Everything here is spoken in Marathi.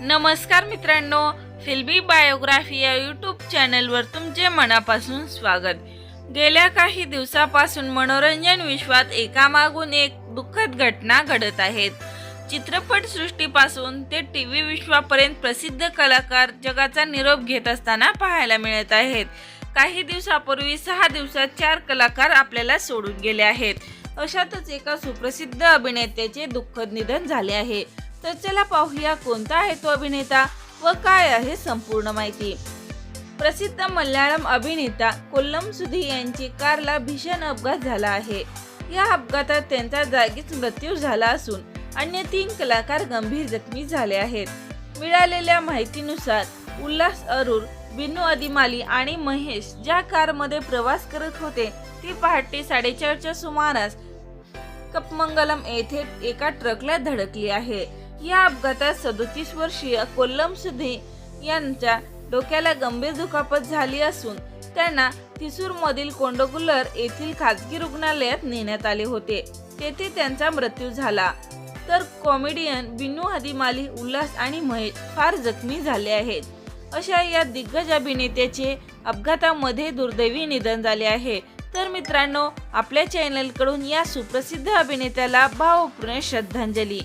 नमस्कार मित्रांनो फिल्मी बायोग्राफी या यूट्यूब चॅनलवर तुमचे मनापासून स्वागत. गेल्या काही दिवसापासून मनोरंजन विश्वात एकामागून एक दुःखद घटना घडत आहेत. चित्रपट सृष्टीपासून ते टी व्ही विश्वापर्यंत प्रसिद्ध कलाकार जगाचा निरोप घेत असताना पाहायला मिळत आहेत. काही दिवसापूर्वी सहा दिवसात चार कलाकार आपल्याला सोडून गेले आहेत. अशातच एका सुप्रसिद्ध अभिनेत्याचे दुःखद निधन झाले आहे. तर चला पाहूया कोणता आहे तो अभिनेता व काय आहे संपूर्ण माहिती. प्रसिद्ध मल्याळम अभिनेता कोल्लम सुधी यांची कारला भीषण अपघात झाला आहे. या अपघातात त्यांचा जागीच मृत्यू झाला असून अन्य तीन कलाकार गंभीर जखमी झाले आहेत. मिळालेल्या माहितीनुसार उल्हास अरूर बिनू अधिमाली आणि महेश ज्या कारमध्ये प्रवास करत होते ती पहाटे साडेचारच्या सुमारास कपमंगलम येथे एका ट्रकला धडकली आहे. या अपघातात सदोतीस वर्षीय कोल्लम सुधी यांच्या डोक्याला गंभीर दुखापत झाली असून त्यांना थिसूरमधील कोंडगुल्लर येथील खाजगी रुग्णालयात नेण्यात आले होते. तेथे त्यांचा मृत्यू झाला. तर कॉमेडियन बिन्नू हदिमाली उल्हास आणि महेश फार जखमी झाले आहेत. अशा या दिग्गज अभिनेत्याचे अपघातामध्ये दुर्दैवी निधन झाले आहे. तर मित्रांनो आपल्या चॅनलकडून या सुप्रसिद्ध अभिनेत्याला भावपूर्ण श्रद्धांजली.